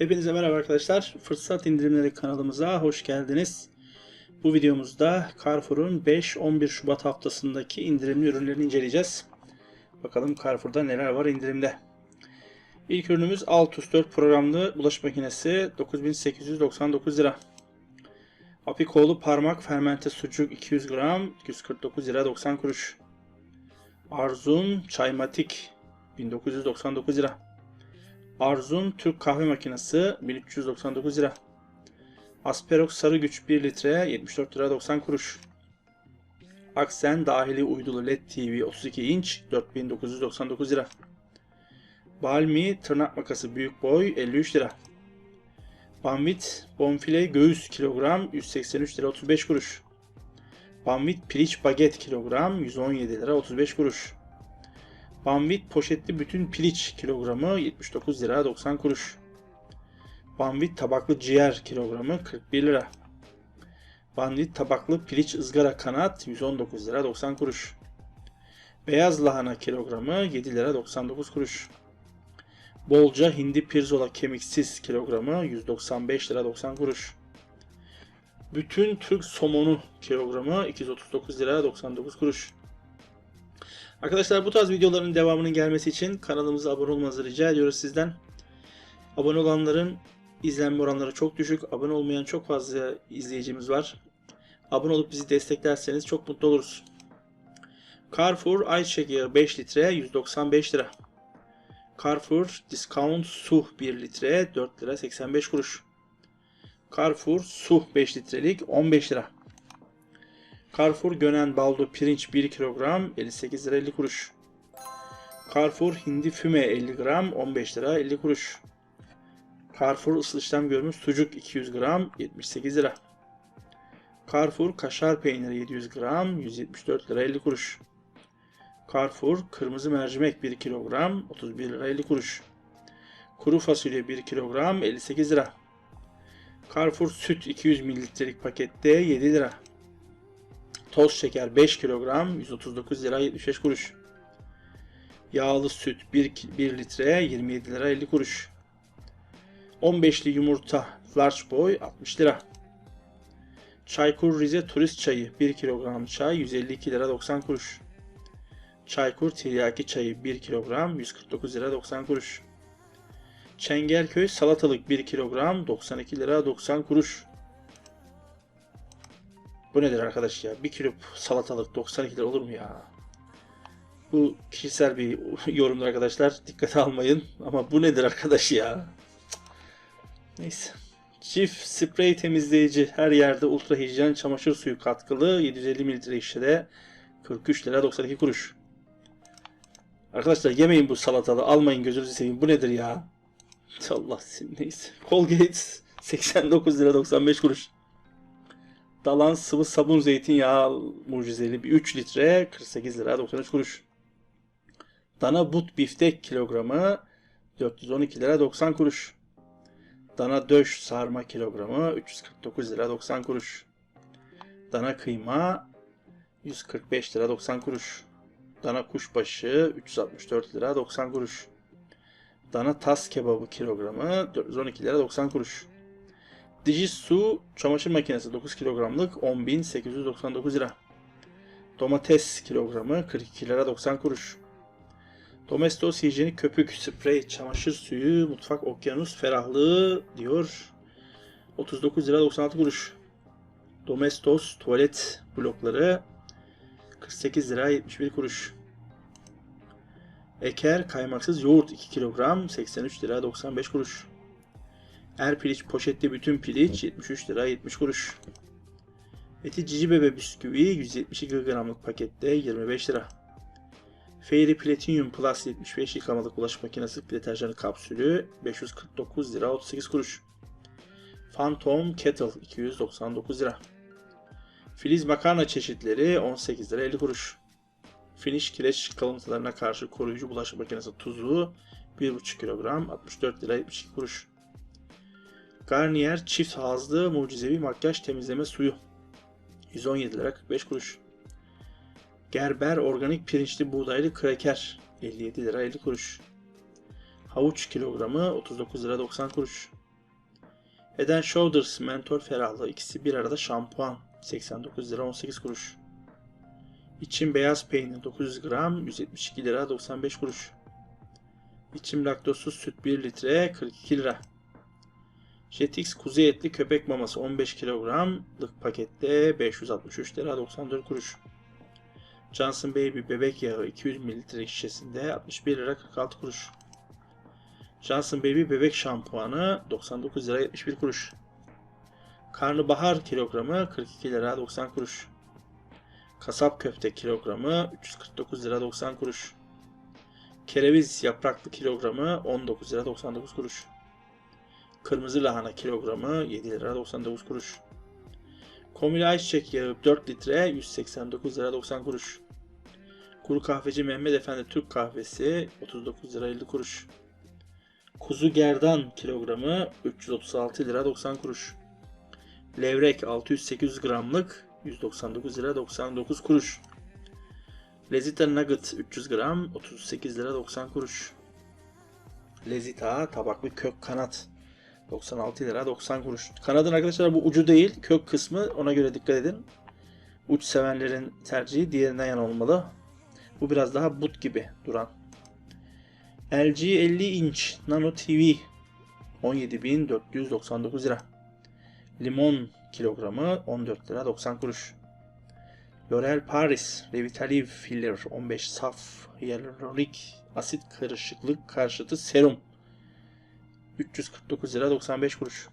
Hepinize merhaba arkadaşlar. Fırsat indirimleri kanalımıza hoş geldiniz. Bu videomuzda Carrefour'un 5-11 Şubat haftasındaki indirimli ürünlerini inceleyeceğiz. Bakalım Carrefour'da neler var indirimde. İlk ürünümüz Altus 4 programlı bulaşık makinesi 9899 lira. Apikoğlu parmak fermente sucuk 200 gram 149 lira 90 kuruş. Arzun Çaymatik 1999 lira. Arzun Türk kahve makinesi 1399 lira. Asperox sarı güç 1 litre 74 lira 90 kuruş. Aksen dahili uydulu LED TV 32 inç 4999 lira. Balmi tırnak makası büyük boy 53 lira. Banvit bonfile göğüs kilogram 183 lira 35 kuruş. Banvit piliç baget kilogram 117 lira 35 kuruş. Banvit poşetli bütün piliç kilogramı 79 lira 90 kuruş. Banvit tabaklı ciğer kilogramı 41 lira. Banvit tabaklı piliç ızgara kanat 119 lira 90 kuruş. Beyaz lahana kilogramı 7 lira 99 kuruş. Bolca hindi pirzola kemiksiz kilogramı 195 lira 90 kuruş. Bütün Türk somonu kilogramı 239 lira 99 kuruş. Arkadaşlar bu tarz videoların devamının gelmesi için kanalımıza abone olmanızı rica ediyoruz sizden. Abone olanların izlenme oranları çok düşük. Abone olmayan çok fazla izleyicimiz var. Abone olup bizi desteklerseniz çok mutlu oluruz. Carrefour ayçiçek yağı 5 litre 195 lira. Carrefour Discount Su 1 litre 4 lira 85 kuruş. Carrefour Su 5 litrelik 15 lira. Carrefour Gönen Baldo Pirinç 1 kilogram 58 lira 50 kuruş. Carrefour Hindi Füme 50 gram 15 lira 50 kuruş. Carrefour ısıl işlem görmüş sucuk 200 gram 78 lira. Carrefour kaşar peyniri 700 gram 174 lira 50 kuruş. Carrefour kırmızı mercimek 1 kilogram 31 lira 50 kuruş. Kuru fasulye 1 kilogram 58 lira. Carrefour süt 200 mililitrelik pakette 7 lira. Toz şeker 5 kilogram 139 lira 75 kuruş. Yağlı süt 1, 1 litre 27 lira 50 kuruş. 15'li yumurta large boy 60 lira. Çaykur Rize turist çayı 1 kilogram çay 152 lira 90 kuruş. Çaykur tiryaki çayı 1 kilogram 149 lira 90 kuruş. Çengelköy salatalık 1 kilogram 92 lira 90 kuruş. Bu nedir arkadaş ya? 1 kilo salatalık 92 lira olur mu ya? Bu kişisel bir yorumdur arkadaşlar. Dikkate almayın. Ama bu nedir arkadaş ya? Neyse. Çift sprey temizleyici her yerde ultra hijyen çamaşır suyu katkılı 750 mililitre şişede 43 lira 92 kuruş. Arkadaşlar yemeyin bu salatalı almayın gözünüzü seveyim bu nedir ya? Allah neyse. Colgate 89 lira 95 kuruş. Dalan sıvı sabun zeytinyağı mucizeli bir 3 litre 48 lira 93 kuruş. Dana but biftek kilogramı 412 lira 90 kuruş. Dana döş sarma kilogramı 349 lira 90 kuruş. Dana kıyma 145 lira 90 kuruş. Dana kuşbaşı 364 lira 90 kuruş. Dana tas kebabı kilogramı 412 lira 90 kuruş. Dijisu çamaşır makinesi 9 kilogramlık 10.899 lira. Domates kilogramı 42 lira 90 kuruş. Domestos hijyenik köpük sprey çamaşır suyu mutfak okyanus ferahlığı diyor. 39 lira 96 kuruş. Domestos tuvalet blokları 48 lira 71 kuruş. Eker kaymaksız yoğurt 2 kilogram 83 lira 95 kuruş. Er piliç poşetli bütün piliç 73 lira 70 kuruş. Eti cici bebe bisküvi 172 gramlık pakette 25 lira. Fairy Platinum Plus 75 yıkamalık bulaşık makinesi deterjanı kapsülü 549 lira 38 kuruş. Phantom Kettle 299 lira. Filiz makarna çeşitleri 18 lira 50 kuruş. Finish kireç kalıntılarına karşı koruyucu bulaşık makinesi tuzu 1,5 kilogram 64 lira 72 kuruş. Garnier çift ağızlı mucizevi makyaj temizleme suyu 117 lira 45 kuruş. Gerber organik pirinçli buğdaylı kraker 57 lira 50 kuruş. Havuç kilogramı 39 lira 90 kuruş. And Shoulders mentol ferahlığı ikisi bir arada şampuan 89 lira 18 kuruş. İçim beyaz peynir 900 gram 172 lira 95 kuruş. İçim laktozsuz süt 1 litre 42 lira. Jetix kuzu etli köpek maması 15 kilogramlık pakette 563 lira 94 kuruş. Johnson Baby bebek yağı 200 mililitre şişesinde 61 lira 46 kuruş. Johnson Baby bebek şampuanı 99 lira 71 kuruş. Karnabahar kilogramı 42 lira 90 kuruş. Kasap köfte kilogramı 349 lira 90 kuruş. Kereviz yapraklı kilogramı 19 lira 99 kuruş. Kırmızı lahana kilogramı 7 lira 99 kuruş. Komili ayçiçek yağı 4 litre 189 lira 90 kuruş. Kuru kahveci Mehmet Efendi Türk kahvesi 39 lira 50 kuruş. Kuzu gerdan kilogramı 336 lira 90 kuruş. Levrek 600-800 gramlık 199 lira 99 kuruş. Lezita Nugget 300 gram 38 lira 90 kuruş. Lezita tabaklı kök kanat 96 lira 90 kuruş. Kanadın arkadaşlar bu ucu değil kök kısmı ona göre dikkat edin. Uç sevenlerin tercihi diğerinden yana olmalı. Bu biraz daha but gibi duran. LG 50 inç Nano TV 17.499 lira. Limon kilogramı 14 lira 90 kuruş. L'Oreal Paris Revitaliv Filler 15 saf hyaluronik asit karışıklık karşıtı serum 349 lira 95 kuruş.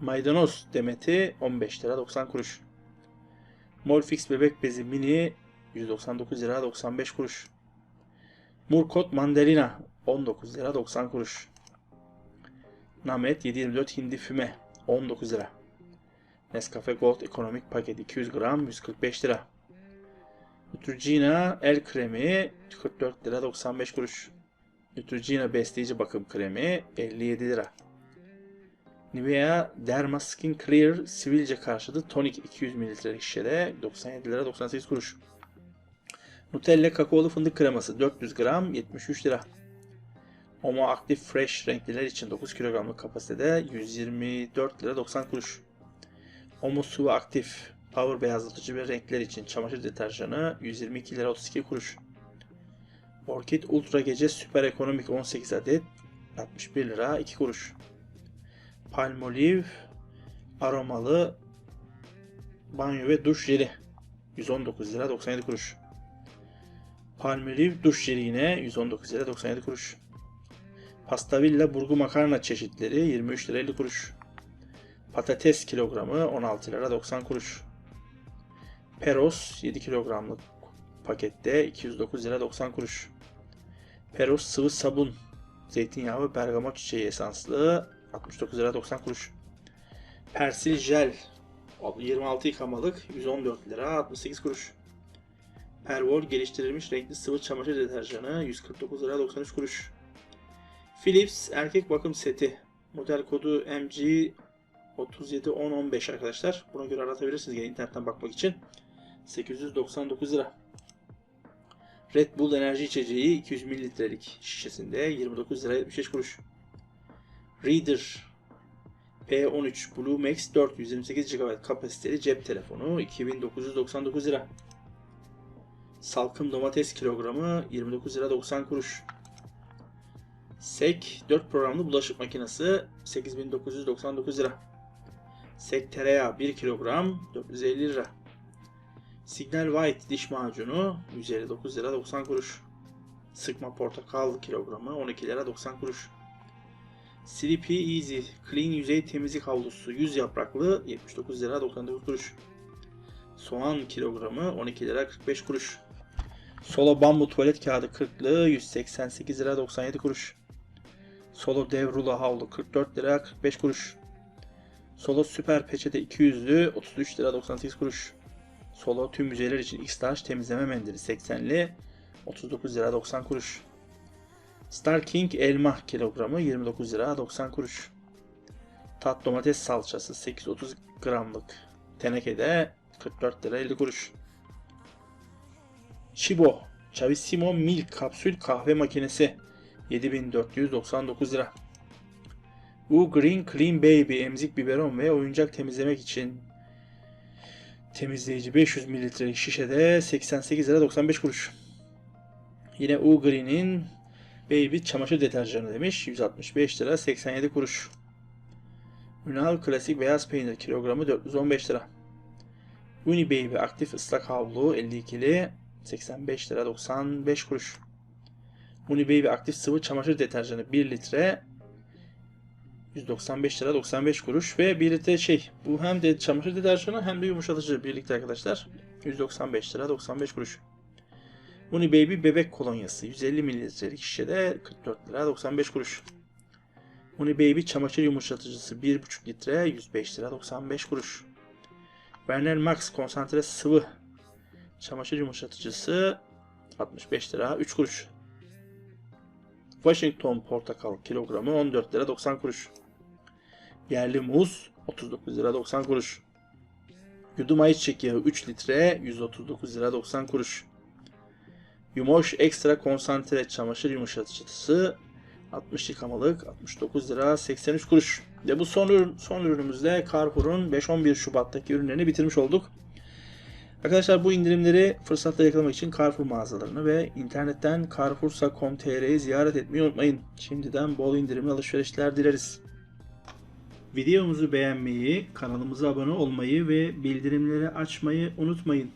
Maydanoz demeti 15 lira 90 kuruş. Molfix bebek bezi mini 199 lira 95 kuruş. Murkot mandalina 19 lira 90 kuruş. Namet 724 hindi füme 19 lira. Nescafe Gold ekonomik paket 200 gram 145 lira. Neutrogena el kremi 44 lira 95 kuruş. Neutrogena besleyici bakım kremi 57 lira. Nivea Derma Skin Clear sivilce karşıtı tonik 200 ml şişede 97 lira 98 kuruş. Nutella kakaolu fındık kreması 400 gram 73 lira. Omo Active Fresh renkliler için 9 kilogramlık kapasitede 124 lira 90 kuruş. Omo sıvı aktif power beyazlatıcı ve renkler için çamaşır deterjanı 122 lira 32 kuruş. Orchid Ultra Gece Süper Ekonomik 18 adet 61 lira 2 kuruş. Palmolive aromalı banyo ve duş jeli 119 lira 97 kuruş. Palmolive duş jeli yine 119 lira 97 kuruş. Pastavilla burgu makarna çeşitleri 23 lira 50 kuruş. Patates kilogramı 16 lira 90 kuruş. Peros 7 kilogramlık pakette 209 lira 90 kuruş. Peros sıvı sabun zeytinyağı ve bergamot çiçeği esanslı 69 lira 90 kuruş. Persil jel 26 yıkamalık 114 lira 68 kuruş. Pervol geliştirilmiş renkli sıvı çamaşır deterjanı 149 lira 93 kuruş. Philips erkek bakım seti model kodu MG 371015 arkadaşlar. Buna göre aratabilirsiniz gene internetten bakmak için. 899 lira. Red Bull enerji içeceği 200 mililitrelik şişesinde 29 lira 75 kuruş. Reader P13 Blue Max 428 GB kapasiteli cep telefonu 2999 lira. Salkım domates kilogramı 29 lira 90 kuruş. Sek 4 programlı bulaşık makinesi 8999 lira. Sek tereyağı 1 kilogram 450 lira. Signal White diş macunu 159 lira 90 kuruş. Sıkma portakal kilogramı 12 lira 90 kuruş. Sleepy Easy Clean yüzey temizlik havlusu 100 yapraklı 79 lira 99 kuruş. Soğan kilogramı 12 lira 45 kuruş. Solo bambu tuvalet kağıdı 40'lı 188 lira 97 kuruş. Solo dev rulo havlu 44 lira 45 kuruş. Solo süper peçete 200'lü 33 lira 98 kuruş. Solo tüm yüzeyler için X-Large temizleme mendili 80'li 39 lira 90 kuruş. Star King elma kilogramı 29 lira 90 kuruş. Tat domates salçası 830 gramlık tenekede 44 lira 50 kuruş. Chibo Chavissimo Milk kapsül kahve makinesi 7499 lira. U Green Clean Baby emzik biberon ve oyuncak temizlemek için temizleyici 500 mililitrelik şişede 88 lira 95 kuruş. Yine U Green'in Baby çamaşır deterjanı demiş 165 lira 87 kuruş. Ünal klasik beyaz peynir kilogramı 415 lira. Uni Baby aktif ıslak havlu 52'li 85 lira 95 kuruş. Uni Baby aktif sıvı çamaşır deterjanı 1 litre 195 lira 95 kuruş ve bir litre şey bu hem de çamaşır deterjanı hem de yumuşatıcı birlikte arkadaşlar 195 lira 95 kuruş. Uni Baby bebek kolonyası 150 mililitrelik şişede 44 lira 95 kuruş. Uni Baby çamaşır yumuşatıcısı 1,5 litre 105 lira 95 kuruş. Werner Max konsantre sıvı çamaşır yumuşatıcısı 65 lira 3 kuruş. Washington portakal kilogramı 14 lira 90 kuruş. Yerli muz 39 lira 90 kuruş. Yudum ayçiçek yağı 3 litre 139 lira 90 kuruş. Yumoş ekstra konsantre çamaşır yumuşatıcısı 60 yıkamalık 69 lira 83 kuruş. Ve bu son, ürün, son ürünümüzde Carrefour'un 5-11 Şubat'taki ürünlerini bitirmiş olduk. Arkadaşlar bu indirimleri fırsatla yakalamak için Carrefour mağazalarını ve internetten carrefoursa.com.tr'yi ziyaret etmeyi unutmayın. Şimdiden bol indirimli alışverişler dileriz. Videomuzu beğenmeyi, kanalımıza abone olmayı ve bildirimleri açmayı unutmayın.